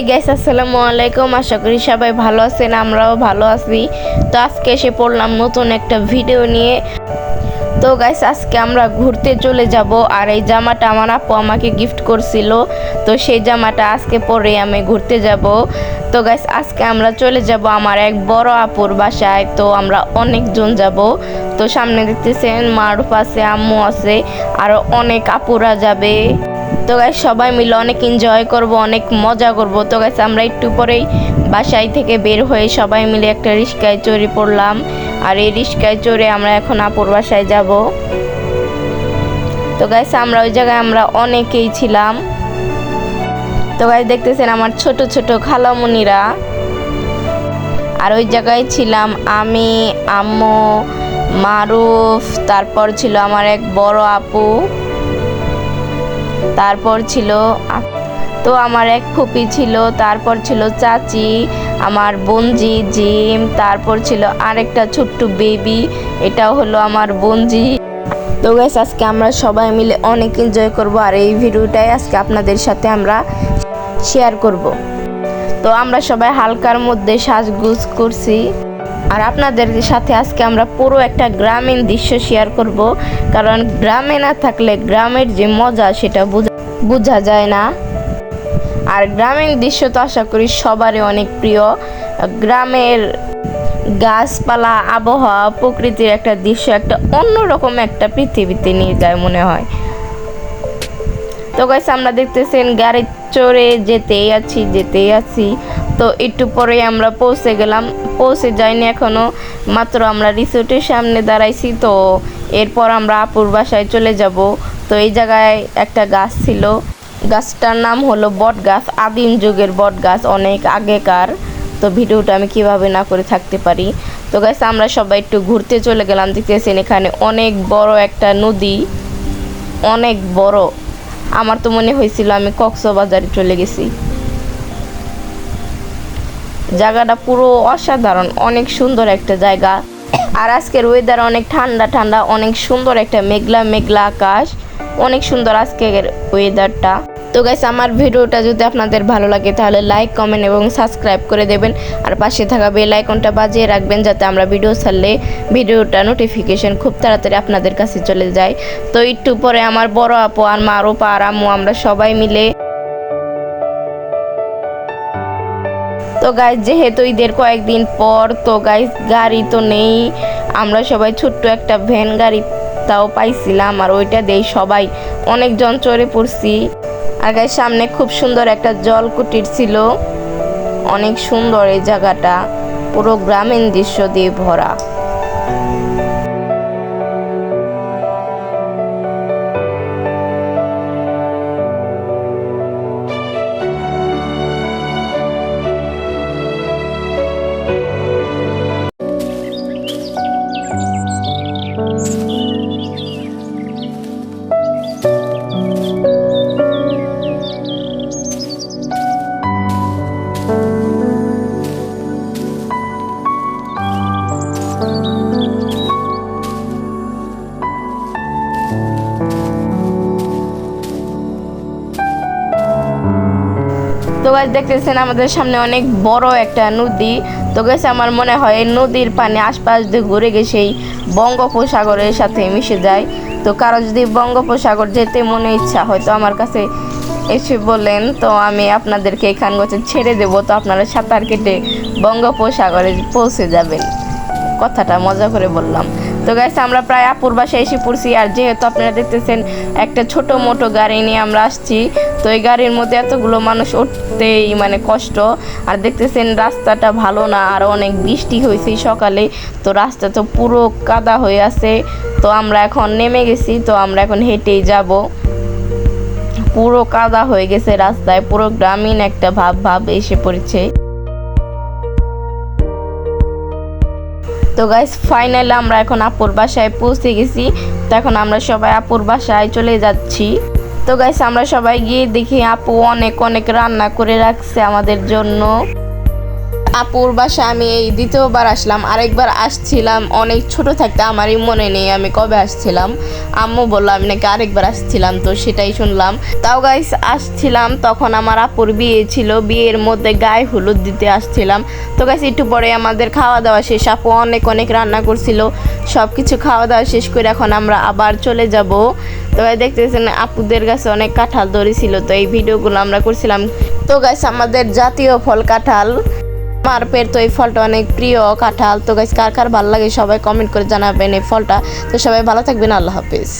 হে gas আসসালামু আলাইকুম। আশা করি সবাই ভালো আছেন, আমরাও ভালো আছি। তো আজকে এসে পড়লাম নতুন একটা ভিডিও নিয়ে। তো গাইস আজকে আমরা ঘুরতে চলে যাব আর এই জামাটা আমার আপু আমাকে গিফট করছিল। তো সেই জামাটা আজকে পরে আমি ঘুরতে যাব। তো গাইস আজকে আমরা চলে যাব আমার এক বড় আপুর বাসায়। তো আমরা অনেকজন যাব। তো সামনে দেখতেছেন, মারুফ আছে, আম্মু আছে, আর অনেক আপুরা যাবে। তো গাইস সবাই মিলে অনেক এনজয় করব, অনেক মজা করব। তো গাইস আমরা একটু পরেই বাসায় থেকে বের হয়ে সবাই মিলে একটা রিস্কায় চড়ে পড়লাম। আর এই রিস্কায় চড়ে আমরা এখন আপুর বাসায় যাব। তো গাইস আমরা ওই জায়গায় আমরা অনেকেই ছিলাম। তো গাইস দেখতেছেন আমার ছোট ছোট খালামুনিরা। আর ওই জায়গায় ছিলাম আমি, আম্মু, মারুফ, তারপর ছিল আমার এক বড় আপু। তারপর ছিল তো আমার এক ফুপি ছিল, তারপর ছিল চাচি, আমার বঞ্জি জিম, তারপর ছিল আরেকটা ছোট্ট বেবি, এটাও হলো আমার বঞ্জি তো গাইস আজকে আমরা সবাই মিলে অনেক এনজয় করব আর এই ভিডিওটাই আজকে আপনাদের সাথে আমরা শেয়ার করব। তো আমরা সবাই হালকার মধ্যে সাজগুজ করছি। আর আপনাদের সাথে আজকে আমরা পুরো একটা গ্রামীণ দৃশ্য শেয়ার করব। কারণ গ্রামে না থাকলে গ্রামের যে মজা সেটা বোঝা যায় না। আর গ্রামীণ দৃশ্য তো আশা করি সবারই অনেক প্রিয়। গ্রামের গাছপালা, আবহাওয়া, প্রকৃতির একটা দৃশ্য, একটা অন্যরকম একটা পৃথিবীতে নিয়ে যায় মনে হয়। তো গাইস আমরা দেখতেছেন গাড়ি চড়ে যেতেই আছি যেতেই আছি। তো একটু পরে আমরা পৌঁছে গেলাম। পৌঁছে যাইনি এখনও, মাত্র আমরা রিসোর্টের সামনে দাঁড়াইছি, তো এরপর আমরা আপুর বাসায় চলে যাব। তো এই জায়গায় একটা গাছ ছিল। গাছটার নাম হলো বট গাছ। আদিম যুগের বট গাছ, অনেক আগেকার। তো ভিডিওটা আমি কীভাবে না করে থাকতে পারি। তো গাছ আমরা সবাই একটু ঘুরতে চলে গেলাম। দেখতেছেন এখানে অনেক বড় একটা নদী। অনেক বড়। আমার তো মনে হয়েছিল আমি কক্সবাজারে চলে গেছি। জায়গাটা পুরো অসাধারণ, অনেক সুন্দর একটা জায়গা। আর আজকের ওয়েদার অনেক ঠান্ডা ঠান্ডা, অনেক সুন্দর একটা মেঘলা মেঘলা আকাশ, অনেক সুন্দর আজকের ওয়েদারটা তো গাইস আমার ভিডিওটা যদি আপনাদের ভালো লাগে তাহলে লাইক কমেন্ট এবং সাবস্ক্রাইব করে দেবেন। আর পাশে থাকা বেল আইকনটা বাজিয়ে রাখবেন যাতে আমরা ভিডিও ছাড়লে ভিডিওটা নোটিফিকেশন খুব তাড়াতাড়ি আপনাদের কাছে চলে যায়। তো একটু পরে আমার বড় আপু আর মারো পা, আর আম্মু, আমরা সবাই মিলে তো গাইজ যেহেতু ঈদের কয়েকদিন পর, তো গাইজ গাড়ি তো নেই। আমরা সবাই ছোট্ট একটা ভ্যান গাড়ি তাও পাইছিলাম, আর ওইটা দেই সবাই অনেকজন চড়ে পড়ছি। আর গাইজ সামনে খুব সুন্দর একটা জল কুটির ছিল। অনেক সুন্দর এই জায়গাটা। পুরো গ্রামীণ দৃশ্য দিয়ে ভরা। তো গাছ দেখতেছেন, আমাদের সামনে অনেক বড় একটা নদী। তো গেছে, আমার মনে হয় এই নদীর পানি আশপাশ দিয়ে ঘুরে গেছে এই বঙ্গোপসাগরের সাথে মিশে যায়। তো কারও যদি বঙ্গোপসাগর যেতে মনে ইচ্ছা হয়, তো আমার কাছে এসে বলেন, তো আমি আপনাদেরকে এখান গছে ছেড়ে দেবো। তো আপনারা সাঁতার কেটে বঙ্গোপসাগরে পৌঁছে যাবেন। কথাটা মজা করে বললাম। তো গাইস আমরা প্রায় আপুর বাসায় এসে পড়ছি, আর যেহেতু আপনারা দেখতেছেন, একটা ছোট মোটো গাড়ি নিয়ে আমরা আসছি, তো এই গাড়ির মধ্যে এতগুলো মানুষ উঠতেই মানে কষ্ট। আর দেখতেছেন, রাস্তাটা ভালো না, আর অনেক বৃষ্টি হয়েছে সকালে, তো রাস্তা তো পুরো কাদা হয়ে আছে। তো আমরা এখন নেমে গেছি, তো আমরা এখন হেঁটেই যাব। পুরো কাদা হয়ে গেছে রাস্তায়, পুরো গ্রামীণ একটা ভাব ভাব এসে পড়েছে। তো গাইস ফাইনালি আমরা এখন আপুর বাসায় পৌঁছে গেছি। তো এখন আমরা সবাই আপুর বাসায় চলে যাচ্ছি। তো গাইস আমরা সবাই গিয়ে দেখি আপু অনেক অনেক রান্না করে রাখছে আমাদের জন্য। আপুর বাসা আমি এই দ্বিতীয়বার আসলাম, আরেকবার আসছিলাম, অনেক ছোট থাকতে আমারই মনে নেই আমি কবে আসছিলাম। আম্মু বলল আমি নাকি আরেকবার আসছিলাম, তো সেটাই শুনলাম। তাও গাইস আসছিলাম, তখন আমার আপুর বিয়ে ছিল, বিয়ের মধ্যে গায়ে হলুদ দিতে আসছিলাম। তো গাইস একটু পরে আমাদের খাওয়া দাওয়া শেষ, আপু অনেক অনেক রান্না করছিল সব কিছু খাওয়া দাওয়া শেষ করে এখন আমরা আবার চলে যাব। তো দেখতেছেন আপুদের কাছে অনেক কাঁঠাল দড়ি ছিল তো এই ভিডিওগুলো আমরা করছিলাম। তো গাইস আমাদের জাতীয় ফল কাঁঠাল আমার তো এই ফলটা অনেক প্রিয় কাঁঠাল। তো গাছ কার কার ভালো লাগে সবাই কমেন্ট করে জানাবেন এই ফলটা। তো সবাই ভালো থাকবেন, আল্লাহ হাফিজ।